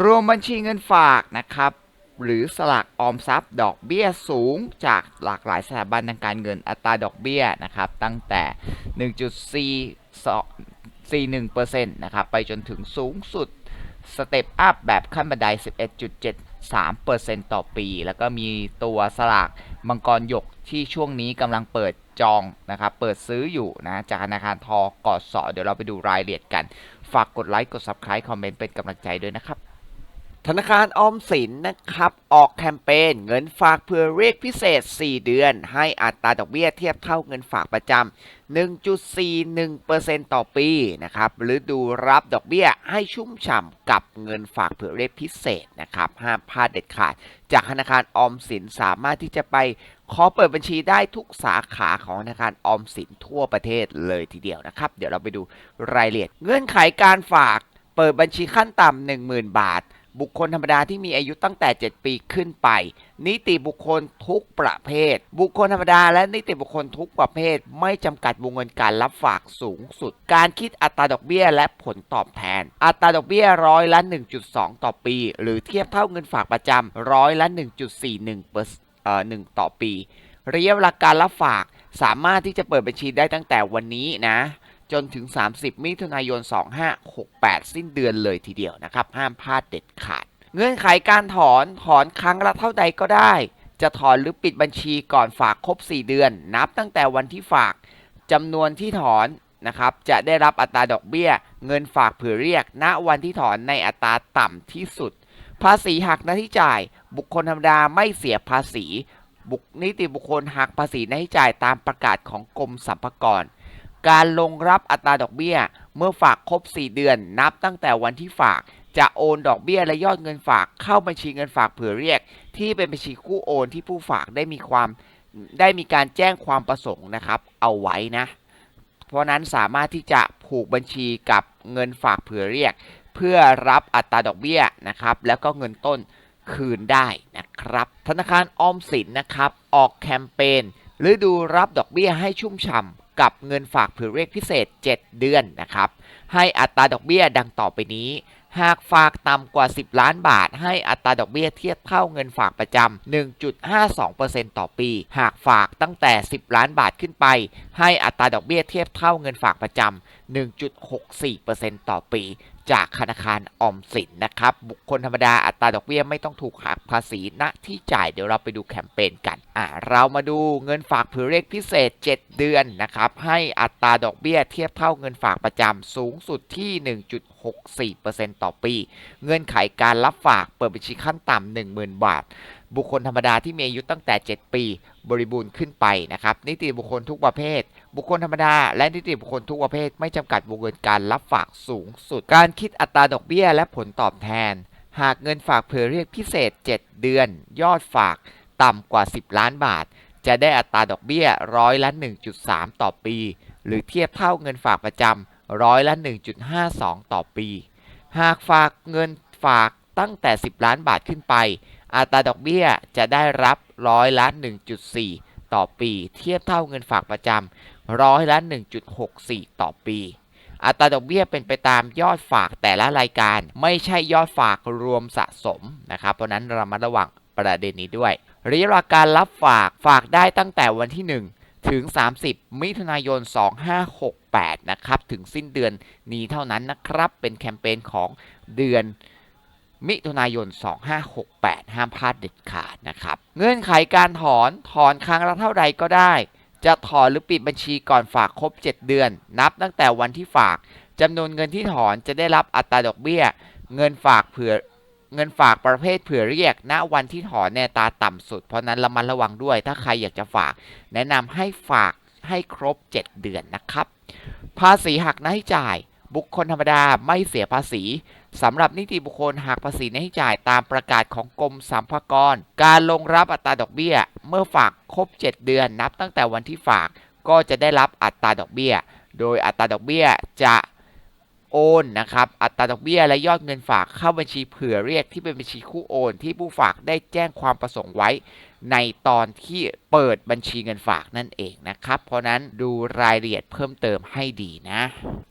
รวมบัญชีเงินฝากนะครับ หรือสลากออมทรัพย์ ดอกเบี้ยสูงจากหลากหลายสถาบันทางการเงินอัตราดอกเบี้ยนะครับ ตั้งแต่ 1.41%นะครับ ไปจนถึงสูงสุดสเต็ปอัพแบบขั้นบันได 11.73%ต่อปี แล้วก็มีตัวสลากมังกรหยกที่ช่วงนี้กำลังเปิดจองนะครับ เปิดซื้ออยู่นะจากธนาคารทอกอดสอเดี๋ยวเราไปดูรายละเอียดกัน ฝากกดไลค์ กด Subscribe คอมเมนต์เป็นกำลังใจด้วยนะครับ ธนาคารออมสินนะครับ ออกแคมเปญเงินฝากเพื่อเรียกพิเศษ 4 เดือน ให้อัตราดอกเบี้ยเทียบเท่าเงินฝากประจำ 1.41%ต่อปีนะครับหรือดูรับดอกเบี้ยให้ชุ่มฉ่ำกับเงินฝากเผื่อเรียกพิเศษนะครับห้ามพลาดเด็ดขาด จากธนาคารออมสินสามารถที่จะไปขอเปิดบัญชีได้ทุกสาขาของธนาคารออมสินทั่วประเทศเลยทีเดียวนะครับ เดี๋ยวเราไปดูรายละเอียด เงื่อนไขการฝากเปิดบัญชีขั้นต่ำ10,000 บาท บุคคลธรรมดาที่มีอายุตั้งแต่ 7 ปีขึ้นไป นิติบุคคลทุกประเภท บุคคลธรรมดาและนิติบุคคลทุกประเภท ไม่จำกัดวงเงินการรับฝากสูงสุด การคิดอัตราดอกเบี้ยและผลตอบแทน อัตราดอกเบี้ยร้อยละ 1.2 ต่อปี หรือเทียบเท่าเงินฝากประจำร้อยละ 1.41เปอร์เอ่อ1ต่อปี ระยะเวลาการรับฝากสามารถที่จะเปิดบัญชีได้ตั้งแต่วันนี้นะ จนถึง 30 มิถุนายน 2568 สิ้นเดือนเลยทีเดียวนะครับ ห้ามพลาดเด็ดขาด เงื่อนไขการถอนถอนครั้งละเท่าใดก็ได้ จะถอนหรือปิดบัญชีก่อนฝากครบ 4 เดือน นับตั้งแต่วันที่ฝากจำนวนที่ถอนนะครับจะได้รับอัตราดอกเบี้ย เงินฝากเผื่อเรียก ณวันที่ถอนในอัตราต่ำที่สุด ภาษีหักหน้าที่จ่าย บุคคลธรรมดาไม่เสียภาษี บุคนิติบุคคลหักภาษีหน้าที่จ่ายตามประกาศของกรมสรรพากร การลงรับอัตราดอกเบี้ย เมื่อฝากครบ 4 เดือน นับตั้งแต่วันที่ฝาก จะโอนดอกเบี้ยและยอดเงินฝากเข้าบัญชีเงินฝากเผื่อเรียก ที่เป็นบัญชีคู่โอนที่ผู้ฝากได้มีความได้มีการแจ้งความประสงค์นะครับ เอาไว้นะ เพราะนั้นสามารถที่จะผูกบัญชีกับเงินฝากเผื่อเรียก เพื่อรับอัตราดอกเบี้ยนะครับ แล้วก็เงินต้นคืนได้นะครับ ธนาคารออมสินนะครับ ออกแคมเปญฤดูรับดอกเบี้ยให้ชุ่มฉ่ำ กับเงินฝากเผื่อเรียกพิเศษ 7 เดือนนะครับ ให้อัตราดอกเบี้ยดังต่อไปนี้ หากฝากต่ำกว่า 10 ล้านบาท ให้อัตราดอกเบี้ยเทียบเท่าเงินฝากประจำ 1.52%ต่อปี หากฝากตั้งแต่ 10 ล้านบาทขึ้นไป ให้อัตราดอกเบี้ยเทียบเท่าเงินฝากประจำ 1.64%ต่อปี จากธนาคารออมสินนะครับ บุคคลธรรมดาอัตราดอกเบี้ยไม่ต้องถูกหักภาษีณที่จ่ายเดี๋ยวเราไปดูแคมเปญกันอ่าเรามาดูเงินฝากเผื่อเรียกพิเศษ 7 เดือนนะครับ ให้อัตราดอกเบี้ยเทียบเท่าเงินฝากประจำสูงสุดที่ 1.64%ต่อปี เงื่อนไขการรับฝากเปิดบัญชีขั้นต่ำ10,000 บาท บุคคลธรรมดาที่มีอายุตั้งแต่ 7 ปี บริบูรณ์ขึ้นไปนะครับ นิติบุคคลทุกประเภท บุคคลธรรมดา และนิติบุคคลทุกประเภท ไม่จำกัดวงเงินการรับฝากสูงสุด การคิดอัตราดอกเบี้ยและผลตอบแทน หากเงินฝากเผื่อเรียกพิเศษ 7 เดือน ยอดฝากต่ำกว่า 10 ล้านบาท จะได้อัตราดอกเบี้ยร้อยละ 1.3 ต่อปี หรือเทียบเท่าเงินฝากประจำร้อยละ 1.52 ต่อปี หากฝากเงินฝากตั้งแต่ 10 ล้านบาทขึ้นไป อัตราดอกเบี้ยจะได้รับ ร้อยละ 1.4 ต่อปี เทียบเท่าเงินฝากประจำร้อยละ 1.64 ต่อปี อัตราดอกเบี้ยเป็นไปตามยอดฝากแต่ละรายการ ไม่ใช่ยอดฝากรวมสะสมนะครับ เพราะนั้นเรามาระวังประเด็นนี้ด้วยระยะเวลาการรับฝากฝากได้ตั้งแต่วันที่ 1 ถึง 30 มิถุนายน 2568 นะครับ ถึงสิ้นเดือนนี้เท่านั้นนะครับ เป็นแคมเปญของเดือน มิถุนายน 2568 ห้ามพลาดเด็ดขาดนะครับ เงื่อนไขการถอนถอนครั้งละเท่าใดก็ได้ จะถอนหรือปิดบัญชีก่อนฝากครบ 7 เดือน นับตั้งแต่วันที่ฝากจำนวนเงินที่ถอนจะได้รับอัตราดอกเบี้ย เงินฝากเผื่อเงินฝากประเภทเผื่อเรียก ณ วันที่ถอนในตาต่ำสุด เพราะนั้นระมัดระวังด้วย ถ้าใครอยากจะฝาก แนะนำให้ฝากให้ครบ 7 เดือนนะครับ ภาษีหักหน้าจ่าย บุคคลธรรมดาไม่เสียภาษีสำหรับนิติบุคคลหักภาษีหน้าที่จ่ายตามประกาศของกรมสรรพากร การลงรับอัตราดอกเบี้ย เมื่อฝากครบ 7 เดือนนับตั้งแต่วันที่ฝากก็จะได้รับอัตราดอกเบี้ย โดยอัตราดอกเบี้ยจะโอนนะครับ อัตราดอกเบี้ยและยอดเงินฝากเข้าบัญชีเผื่อเรียกที่เป็นบัญชีคู่โอน ที่ผู้ฝากได้แจ้งความประสงค์ไว้ ในตอนที่เปิดบัญชีเงินฝากนั่นเองนะครับ เพราะนั้นดูรายละเอียดเพิ่มเติมให้ดีนะ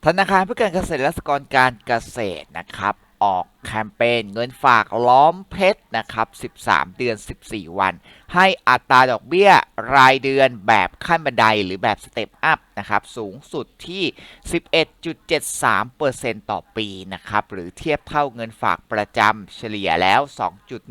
ธนาคารเพื่อการเกษตรและสหกรณ์การเกษตรนะครับ ออกแคมเปญเงินฝากล้อมเพชรนะครับ 13 เดือน 14 วัน ให้อัตราดอกเบี้ยรายเดือนแบบขั้นบันไดหรือแบบสเต็ปอัพนะครับ สูงสุดที่ 11.73%ต่อปีนะครับ หรือเทียบเท่าเงินฝากประจำเฉลี่ยแล้ว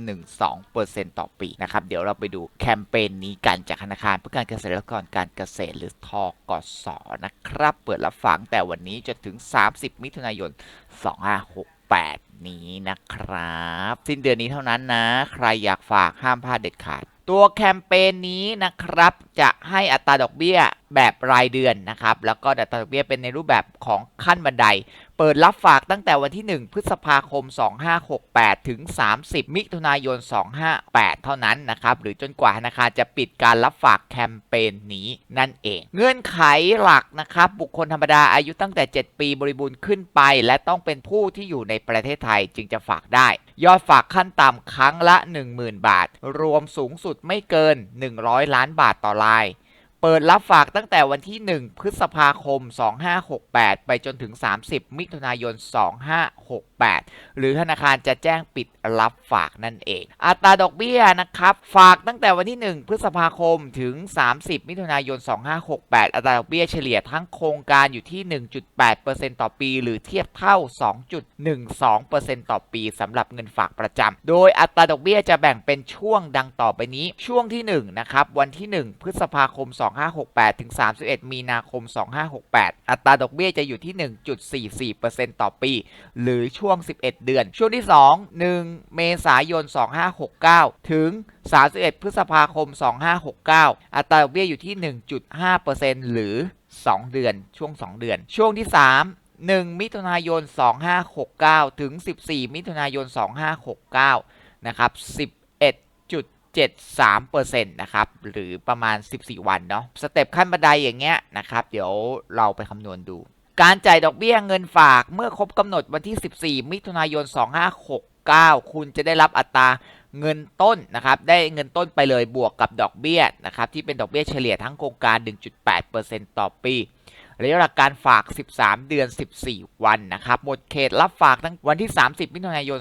2.12%ต่อปีนะครับ เดี๋ยวเราไปดูแคมเปญนี้กันจากธนาคารเพื่อการเกษตรและกรการเกษตรหรือทกสนะครับ เปิดรับฝากตั้งแต่วันนี้จนถึง 30 มิถุนายน 256 แปดนี้นะครับ สิ้นเดือนนี้เท่านั้นนะ ใครอยากฝากห้ามพลาดเด็ดขาด ตัวแคมเปญนี้นะครับ จะให้อัตราดอกเบี้ย แบบรายเดือนนะครับ แล้วก็อัตราดอกเบี้ยเป็นในรูปแบบของขั้นบันได เปิดรับฝากตั้งแต่วันที่ 1 พฤษภาคม 2568 ถึง 30 มิถุนายน 258 เท่านั้นนะครับ หรือจนกว่าธนาคารจะปิดการรับฝากแคมเปญนี้นั่นเอง เงื่อนไขหลักนะครับ บุคคลธรรมดาอายุตั้งแต่ 7 ปีบริบูรณ์ขึ้นไป และต้องเป็นผู้ที่อยู่ในประเทศไทยจึงจะฝากได้ ยอดฝากขั้นต่ำครั้งละ 10,000 บาท รวมสูงสุดไม่เกิน 100 ล้านบาทต่อราย เปิดรับฝากตั้งแต่วันที่ 1 พฤษภาคม 2568 ไปจนถึง 30 มิถุนายน 2568 หรือธนาคารจะแจ้งปิดรับฝากนั่นเอง อัตราดอกเบี้ยนะครับ ฝากตั้งแต่วันที่ 1 พฤษภาคมถึง 30 มิถุนายน 2568 อัตราดอกเบี้ยเฉลี่ยทั้งโครงการอยู่ที่ 1.8%ต่อปี หรือเทียบเท่า 2.12%ต่อปีสำหรับเงินฝากประจำโดยอัตราดอกเบี้ยจะแบ่งเป็นช่วงดังต่อไปนี้ ช่วงที่ 1 นะครับ วันที่ 1 พฤษภาคม 2568 ถึง 31 มีนาคม 2568 อัตราดอกเบี้ยจะอยู่ที่ 1.44%ต่อปี หรือช่วงง 11 เดือน ช่วงที่ 2 1 เมษายน 2569 ถึง 31 พฤษภาคม 2569 อัตราดอกเบี้ยอยู่ที่ 1.5%หรือ 2 เดือน ช่วง 2 เดือน ช่วงที่ 3 1 มิถุนายน 2569 ถึง 14 มิถุนายน 2569 นะครับ 11.73%นะครับ หรือประมาณ 14 วันเนาะ สเต็ปขั้นบันไดอย่างเงี้ยนะครับ เดี๋ยวเราไปคำนวณดู การจ่ายดอกเบี้ยเงินฝากเมื่อครบกำหนดวันที่ 14 มิถุนายน 2569 คุณจะได้รับอัตราเงินต้นนะครับ ได้เงินต้นไปเลยบวกกับดอกเบี้ยนะครับ ที่เป็นดอกเบี้ยเฉลี่ยทั้งโครงการ 1.8%ต่อปีระยะเวลาการฝาก 13 เดือน 14 วันนะครับ หมดเขตรับฝากตั้งวันที่ 30 มิถุนายน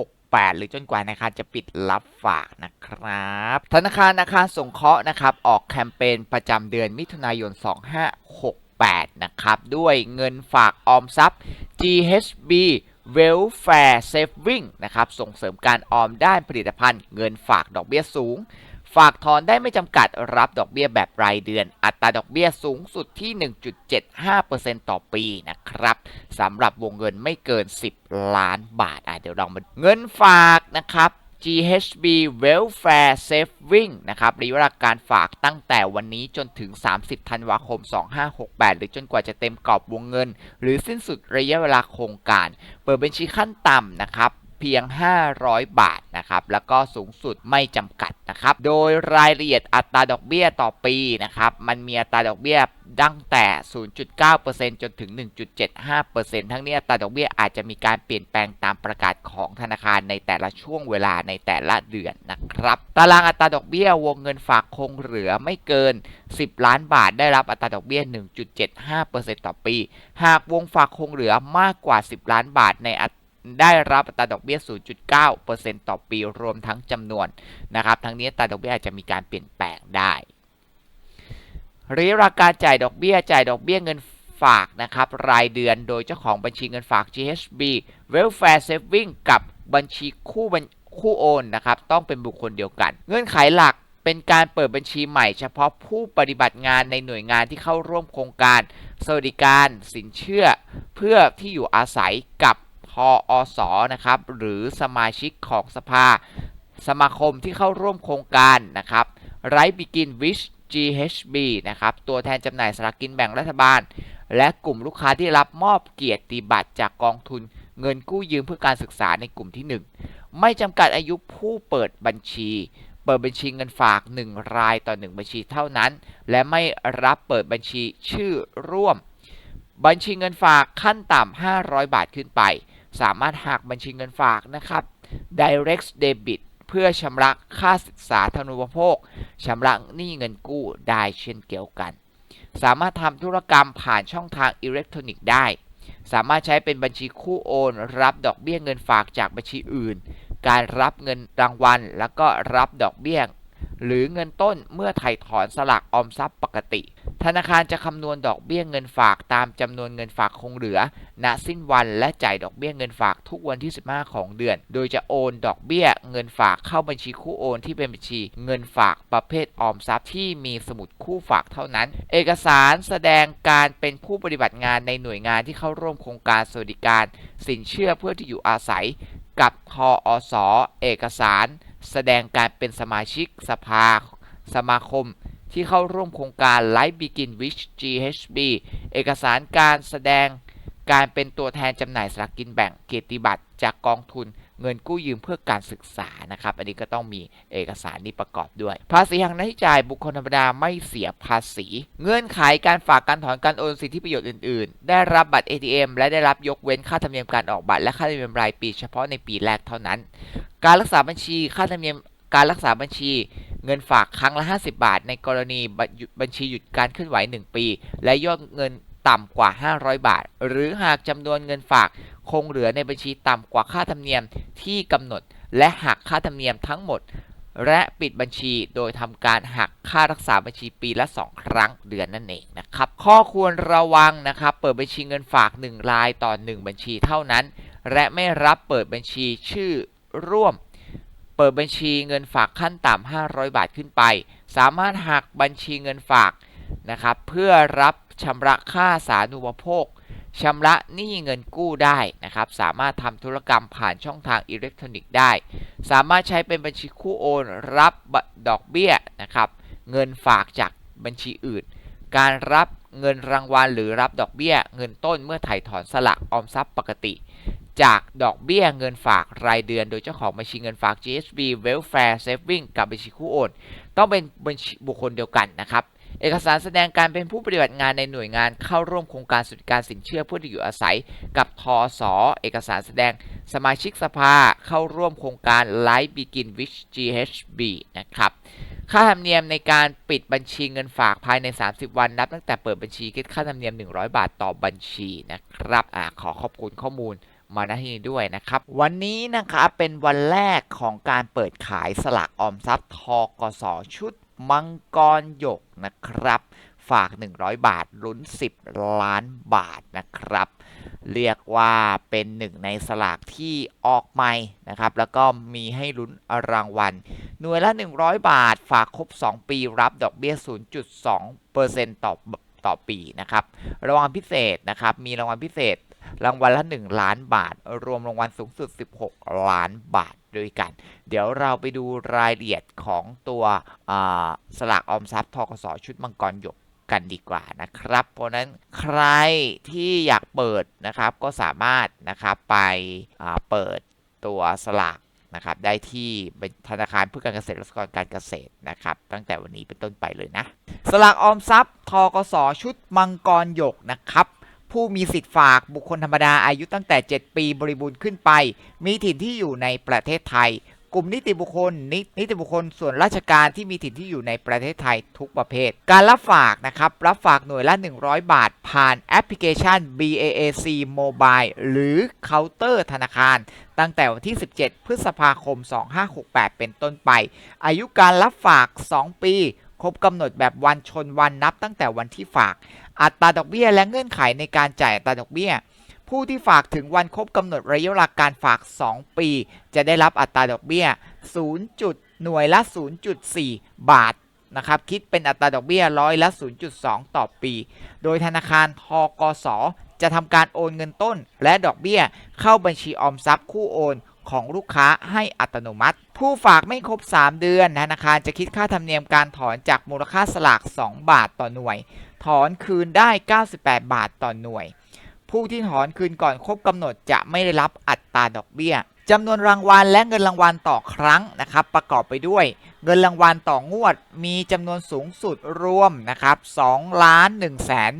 2568 หรือจนกว่าธนาคารจะปิดรับฝากนะครับ ธนาคารอาคารสงเคราะห์นะครับ ออกแคมเปญประจำเดือนมิถุนายน 2568 นะครับ ด้วยเงินฝากออมทรัพย์ GHB Welfare Saving นะครับ ส่งเสริมการออมด้านผลิตภัณฑ์ เงินฝากดอกเบี้ยสูง ฝากถอนได้ไม่จำกัดรับดอกเบี้ยแบบรายเดือน อัตราดอกเบี้ยสูงสุดที่ 1.75%ต่อปีนะครับสำหรับวงเงินไม่เกิน 10 ล้านบาทอะเดี๋ยวลองมาเงินฝากนะครับ GHB Welfare Saving นะครับระยะเวลาการฝากตั้งแต่วันนี้จนถึง 30 ธันวาคม 2568 หรือจนกว่าจะเต็มกรอบวงเงิน หรือสิ้นสุดระยะเวลาโครงการ เปิดบัญชีขั้นต่ำนะครับ เพียง 500 บาทนะครับ แล้วก็สูงสุดไม่จำกัด นะครับโดยรายละเอียดอัตราดอกเบี้ยต่อปีนะครับมันมีอัตราดอกเบี้ยตั้งแต่ 0.9%จนถึง 1.75%ทั้งนี้อัตราดอกเบี้ยอาจจะมีการเปลี่ยนแปลงตามประกาศของธนาคารในแต่ละช่วงเวลาในแต่ละเดือนนะครับ ตารางอัตราดอกเบี้ยวงเงินฝากคงเหลือไม่เกิน 10 ล้านบาทได้รับอัตราดอกเบี้ย 1.75%ต่อปี หากวงฝากคงเหลือมากกว่า 10 ล้านบาทในอัต ได้รับอัตราดอกเบี้ย 0.9%ต่อปีรวมทั้งจำนวนนะครับ ทั้งนี้อัตราดอกเบี้ยอาจจะมีการเปลี่ยนแปลงได้ระยะเวลาการจ่ายดอกเบี้ยจ่ายดอกเบี้ยเงินฝากนะครับรายเดือนโดยเจ้าของบัญชีเงินฝาก GHB Welfare Saving กับบัญชีคู่บัญคู่โอนนะครับต้องเป็นบุคคลเดียวกัน เงื่อนไขหลักเป็นการเปิดบัญชีใหม่เฉพาะผู้ปฏิบัติงานในหน่วยงานที่เข้าร่วมโครงการ สวัสดิการสินเชื่อเพื่อที่อยู่อาศัยกับ พออสนะครับหรือสมาชิกของสภา สมาคมที่เข้าร่วมโครงการนะครับไรบิกินวิช GHB นะครับตัวแทนจำหน่ายสลากกินแบ่งรัฐบาล และกลุ่มลูกค้าที่รับมอบเกียรติบัตรจากกองทุนเงินกู้ยืมเพื่อการศึกษาในกลุ่มที่ 1 ไม่จำกัดอายุผู้เปิดบัญชี เปิดบัญชีเงินฝาก 1 รายต่อ 1 บัญชีเท่านั้น และไม่รับเปิดบัญชีชื่อร่วม บัญชีเงินฝากขั้นต่ำ500 บาทขึ้นไป สามารถหักบัญชีเงินฝากนะครับ direct debit เพื่อชำระค่าศึกษาธนุปโภคชำระหนี้เงินกู้ได้เช่นเดียวกัน สามารถทำธุรกรรมผ่านช่องทางอิเล็กทรอนิกส์ได้ สามารถใช้เป็นบัญชีคู่โอน รับดอกเบี้ยเงินฝากจากบัญชีอื่น การรับเงินรางวัล แล้วก็รับดอกเบี้ย หรือเงินต้นเมื่อถ่ายถอนสลากออมทรัพย์ปกติ ธนาคารจะคำนวณดอกเบี้ยเงินฝากตามจำนวนเงินฝากคงเหลือ ณ สิ้นวันและจ่ายดอกเบี้ยเงินฝากทุกวันที่ 15 ของเดือน โดยจะโอนดอกเบี้ยเงินฝากเข้าบัญชีคู่โอนที่เป็นบัญชี เงินฝากประเภทออมทรัพย์ที่มีสมุดคู่ฝากเท่านั้น เอกสารแสดงการเป็นผู้ปฏิบัติงานในหน่วยงานที่เข้าร่วมโครงการสวัสดิการ สินเชื่อเพื่อที่อยู่อาศัย กับทออสเอกสาร แสดงการเป็นสมาชิกสภาสมาคมที่เข้าร่วมโครงการ Life Begin with GHB เอกสารการแสดงการเป็นตัวแทนจำหน่ายสลากกินแบ่งเกียรติบัตรจากกองทุน เงินกู้ยืมเพื่อการศึกษานะครับ อันนี้ก็ต้องมีเอกสารนี้ประกอบด้วย ภาษีหักหน้าที่จ่ายบุคคลธรรมดาไม่เสียภาษี เงื่อนไขการฝากการถอนการโอนสิทธิประโยชน์อื่น ๆ ได้รับบัตร ATM และได้รับยกเว้นค่าธรรมเนียมการออกบัตรและค่าธรรมเนียมรายปีเฉพาะในปีแรกเท่านั้น การรักษาบัญชีค่าธรรมเนียมการรักษาบัญชีเงินฝากครั้งละ 50 บาท ในกรณีบัญบัญชีหยุดการเคลื่อนไหว 1 ปี และยอดเงินต่ำกว่า 500 บาท หรือหากจำนวนเงินฝาก คงเหลือในบัญชีต่ำกว่าค่าธรรมเนียมที่กำหนด และหักค่าธรรมเนียมทั้งหมด และปิดบัญชีโดยทำการหักค่ารักษาบัญชีปีละ 2 ครั้งเดือนนั่นเองนะครับ ข้อควรระวังนะครับ เปิดบัญชีเงินฝาก 1 รายต่อ 1 บัญชีเท่านั้น และไม่รับเปิดบัญชีชื่อร่วม เปิดบัญชีเงินฝากขั้นต่ำ500 บาทขึ้นไป สามารถหักบัญชีเงินฝากนะครับเพื่อรับชำระค่าสาธารณูปโภค ชำระหนี้เงินกู้ได้นะครับ สามารถทำธุรกรรมผ่านช่องทางอิเล็กทรอนิกส์ได้ สามารถใช้เป็นบัญชีคู่โอน รับดอกเบี้ยนะครับ เงินฝากจากบัญชีอื่น การรับเงินรางวัลหรือรับดอกเบี้ย เงินต้นเมื่อถ่ายถอนสลักออมทรัพย์ปกติ จากดอกเบี้ยเงินฝากรายเดือน โดยเจ้าของบัญชีเงินฝาก GSB Welfare Saving กับบัญชีคู่โอน ต้องเป็นบัญชีบุคคลเดียวกันนะครับ เอกสารแสดงการเป็นผู้ปฏิบัติงานในหน่วยงานเข้าร่วมโครงการสวัสดิการสินเชื่อผู้ที่อยู่อาศัย กับทอสอเอกสารแสดงสมาชิกสภาเข้าร่วมโครงการ Life Begin with GHB นะครับ ค่าธรรมเนียมในการปิดบัญชีเงินฝากภายใน 30 วันนับตั้งแต่เปิดบัญชีคิดค่าธรรมเนียม 100 บาทต่อบัญชีนะครับอขอขอบคุณข้อมูลมาณที่นี้ด้วยนะครับ วันนี้นะครับเป็นวันแรกของการเปิดขายสลากออมทรัพย์ทกสชุด มังกรหยกนะครับ ฝาก 100 บาทลุ้น 10 ล้านบาทนะครับ เรียกว่าเป็นหนึ่งในสลากที่ออกใหม่นะครับ แล้วก็มีให้ลุ้นรางวัล หน่วยละ 100 บาท ฝากครบ 2 ปีรับดอกเบี้ย 0.2%ต่อต่อปีนะครับรางวัลพิเศษนะครับมีรางวัลพิเศษรางวัลละ 1 ล้านบาท รวมรางวัลสูงสุด 16 ล้านบาท ด้วยกัน เดี๋ยวเราไปดูรายละเอียดของตัวสลากออมทรัพย์ทกสชุดมังกรหยกกันดีกว่านะครับ เพราะนั้นใครที่อยากเปิดนะครับก็สามารถนะครับไปเปิดตัวสลากนะครับได้ที่ธนาคารเพื่อการเกษตรและสหกรณ์การเกษตรนะครับ ตั้งแต่วันนี้เป็นต้นไปเลยนะ สลากออมทรัพย์ทกสชุดมังกรหยกนะครับ ผู้มีสิทธิ์ฝากบุคคลธรรมดาอายุตั้งแต่ 7 ปีบริบูรณ์ขึ้นไป มีถิ่นที่อยู่ในประเทศไทย กลุ่มนิติบุคคลนนิติบุคคลส่วนราชการที่มีถิ่นที่อยู่ในประเทศไทยทุกประเภท การรับฝากนะครับ รับฝากหน่วยละ 100 บาท ผ่านแอปพลิเคชัน BAAC Mobile หรือเคาน์เตอร์ธนาคาร ตั้งแต่วันที่ 17 พฤษภาคม 2568 เป็นต้นไป อายุการรับฝาก 2 ปีครบกำหนดแบบวันชนวันนับตั้งแต่วันที่ฝาก อัตราดอกเบี้ยและเงื่อนไขในการจ่ายอัตราดอกเบี้ย ผู้ที่ฝากถึงวันครบกำหนดระยะเวลาการฝาก 2 ปี จะได้รับอัตราดอกเบี้ย 0. จุดหน่วยละ 0.4 บาทนะครับคิดเป็นอัตราดอกเบี้ยร้อยละ 0.2 ต่อปี โดยธนาคารทกส จะทำการโอนเงินต้น และดอกเบี้ยเข้าบัญชีออมทรัพย์คู่โอนของลูกค้าให้อัตโนมัติ ผู้ฝากไม่ครบ 3 เดือนธนาคารจะคิดค่าธรรมเนียมการถอนจากมูลค่าสลาก 2 บาทต่อหน่วย ถอนคืนได้ 98 บาทต่อหน่วย ผู้ที่ถอนคืนก่อนครบกำหนดจะไม่ได้รับอัตราดอกเบี้ยจำนวนรางวัลและเงินรางวัลต่อครั้งนะครับ ประกอบไปด้วย เงินรางวัลต่องวดมีจำนวนสูงสุดรวมนะครับ2ล้าน1แสน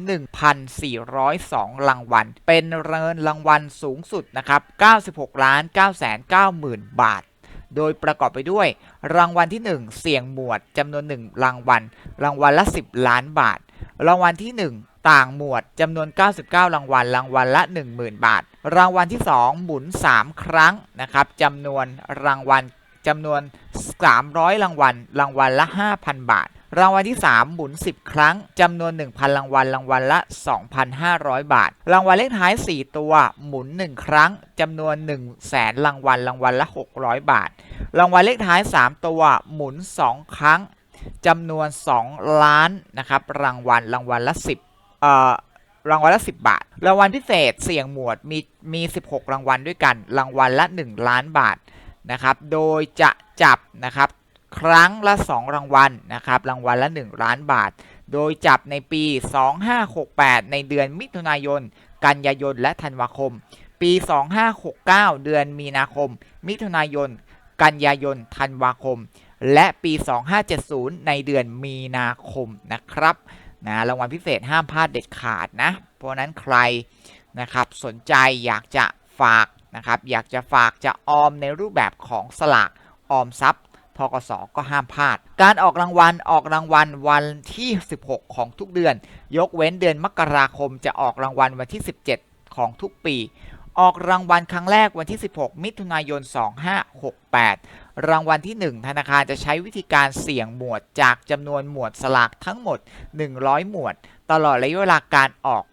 1,402 รางวัล เป็นเงินรางวัลสูงสุดนะครับ 96ล้าน9แสน9หมื่นบาท โดยประกอบไปด้วย รางวัลที่ 1 เสี่ยงหมวดจำนวน 1 รางวัล รางวัลละ 10 ล้านบาท รางวัลที่ต่างหมวดจำนวน 99 รางวัล รางวัลละ 10,000 บาท รางวัลที่ 2 หมุน 3 ครั้งนะครับจำนวนรางวัลจำนวน 300 รางวัล รางวัลละ 5,000 บาท รางวัลที่ 3 หมุน 10 ครั้งจำนวน 1,000 รางวัลรางวัลละ 2,500 บาท รางวัลเลขท้าย 4 ตัว หมุน 1 ครั้งจำนวน 1 0 0 0 0แสนรางวัลรางวัลละ 600 บาท รางวัลเลขท้าย 3 ตัว หมุน 2 ครั้งจำนวน 2 ล้านนะครับรางวัลรางวัลละ 10เอ่อรางวัลละ 10 บาท รางวัลพิเศษเสี่ยงหมวดมีมี 16 รางวัลด้วยกัน รางวัลละ 1 ล้านบาทนะครับ โดยจะจับนะครับ ครั้งละ 2 รางวัลนะครับ รางวัลละ 1 ล้านบาท โดยจับในปี 2568 ในเดือนมิถุนายน กันยายน และธันวาคม ปี 2569 เดือนมีนาคม มิถุนายน กันยายน ธันวาคม และปี 2570 ในเดือนมีนาคมนะครับนะรางวัลพิเศษห้ามพลาดเด็ดขาดนะ เพราะฉะนั้นใครนะครับสนใจอยากจะฝากนะครับอยากจะฝากจะออมในรูปแบบของสลากออมทรัพย์ ทกสก็ห้ามพลาด การออกรางวัลออกรางวัลวันที่ 16 ของทุกเดือน ยกเว้นเดือนมกราคมจะออกรางวัลวันที่ 17 ของทุกปี ออกรางวัลครั้งแรกวันที่ 16 มิถุนายน 2568 รางวัลที่ 1 ธนาคารจะใช้วิธีการเสี่ยงหมวดจากจำนวนหมวดสลากทั้งหมด 100 หมวด ตลอดระยะเวลาการออก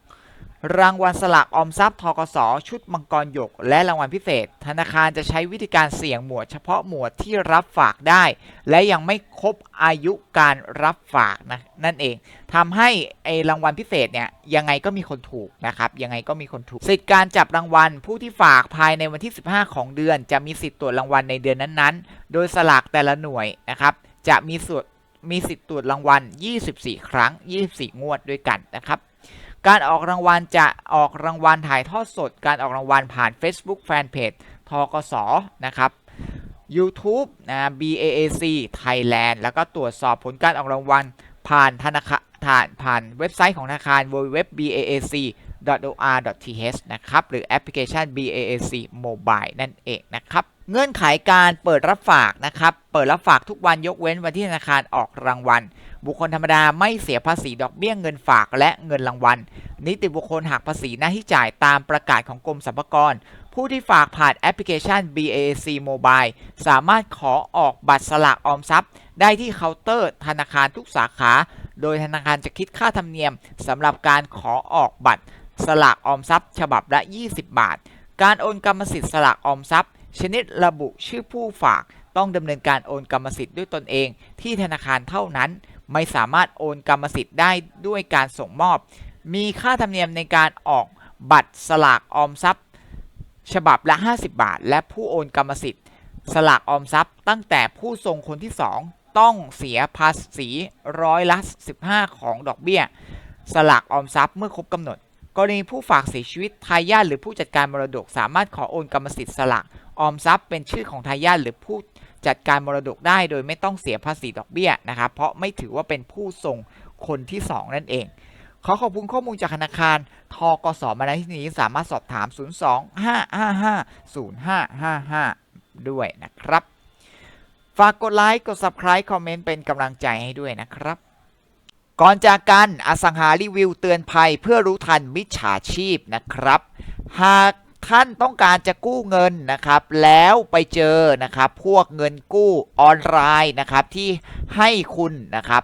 รางวัลสลากออมทรัพย์ทกสชุดมังกรหยก และรางวัลพิเศษ ธนาคารจะใช้วิธีการเสี่ยงหมวดเฉพาะหมวดที่รับฝากได้ และยังไม่ครบอายุการรับฝากนะนั่นเองทำให้ไอรางวัลพิเศษเนี่ยยังไงก็มีคนถูกนะครับยังไงก็มีคนถูก สิทธิการจับรางวัลผู้ที่ฝากภายในวันที่ 15 ของเดือน จะมีสิทธิ์ตรวจรางวัลในเดือนนั้นๆ โดยสลากแต่ละหน่วยนะครับจะมีส่วนมีสิทธิ์ตรวจรางวัล 24 ครั้ง 24 งวดด้วยกันนะครับ การออกรางวัลจะออกรางวัลถ่ายทอดสด การออกรางวัลผ่าน Facebook Fanpage ทกสนะครับ YouTube นะ BAAC Thailand แล้วก็ตรวจสอบผลการออกรางวัลผ่านธนาคารผ่านผ่านเว็บไซต์ของธนาคาร www.baac.or.th นะครับ หรือแอปพลิเคชัน BAAC Mobile นั่นเองนะครับ เงื่อนไขการเปิดรับฝากนะครับ เปิดรับฝากทุกวันยกเว้นวันที่ธนาคารออกรางวัล บุคคลธรรมดาไม่เสียภาษีดอกเบี้ยเงินฝากและเงินรางวัล นิติบุคคลหักภาษีหน้าที่จ่ายตามประกาศของกรมสรรพากร ผู้ที่ฝากผ่านแอปพลิเคชัน BAC Mobile สามารถขอออกบัตรสลากออมทรัพย์ ได้ที่เคาน์เตอร์ ธนาคารทุกสาขา โดยธนาคารจะคิดค่าธรรมเนียมสำหรับการขอออกบัตรสลากออมทรัพย์ ฉบับละ 20 บาท การโอนกรรมสิทธิ์สลากออมทรัพย์ ชนิดระบุชื่อผู้ฝาก ต้องดำเนินการโอนกรรมสิทธิ์ด้วยตนเอง ที่ธนาคารเท่านั้น ไม่สามารถโอนกรรมสิทธิ์ได้ด้วยการส่งมอบ มีค่าธรรมเนียมในการออกบัตรสลากออมทรัพย์ ฉบับละ 50 บาท และผู้โอนกรรมสิทธิ์ สลากออมทรัพย์ ตั้งแต่ผู้ทรงคนที่ 2 ต้องเสียภาษีร้อยละ 15 ของดอกเบี้ย สลากออมทรัพย์เมื่อครบกำหนด กรณีผู้ฝากเสียชีวิตทายาทหรือผู้จัดการมรดกสามารถขอโอนกรรมสิทธิ์สลากออมทรัพย์เป็นชื่อของทายาทหรือผู้ จัดการมรดกได้โดยไม่ต้องเสียภาษีดอกเบี้ยนะครับเพราะไม่ถือว่าเป็นผู้ทรงคนที่ 2 นั่นเอง ขอขอบคุณข้อมูลจากธนาคารทกสมาณที่นี้สามารถสอบถาม 02-555-0555 ด้วยนะครับ ฝากกดไลค์กด Subscribe คอมเมนต์เป็นกำลังใจให้ด้วยนะครับ ก่อนจากกันอสังหารีวิวเตือนภัยเพื่อรู้ทันมิจฉาชีพนะครับ หาก ท่านต้องการจะกู้เงินนะครับ แล้วไปเจอนะครับ พวกเงินกู้ออนไลน์นะครับที่ให้คุณนะครับ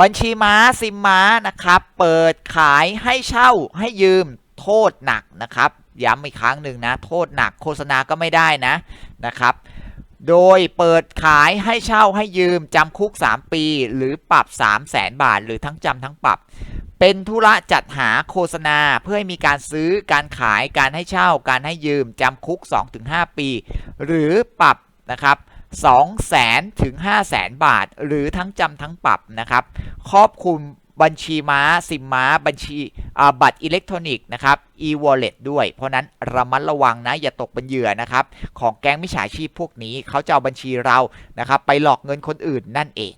บัญชีม้าซิมม้านะครับ เปิดขายให้เช่าให้ยืมโทษหนักนะครับ ย้ำอีกครั้งหนึ่งนะ โทษหนักโฆษณาก็ไม่ได้นะนะครับ โดยเปิดขายให้เช่าให้ยืมจำคุก 3 ปี หรือปรับ 3 0 0แสนบาท หรือทั้งจำทั้งปรับ เป็นธุระจัดหาโฆษณาเพื่อให้มีการซื้อการขายการให้เช่า การให้ยืมจำคุก 2-5 ปี หรือปรับนะครับ 2 0 0แสนถึง 5 0 0แสนบาท หรือทั้งจำทั้งปรับนะครับ ครอบคลุมบัญชีม้าซิมม้า บัญชีบัตรอิเล็กทรอนิกส์นะครับ e-wallet ด้วย เพราะนั้นระมัดระวังนะ อย่าตกเป็นเหยื่อนะครับ ของแก๊งมิจฉาชีพพวกนี้เขาจะเอาบัญชีเรานะครับ ไปหลอกเงินคนอื่นนั่นเอง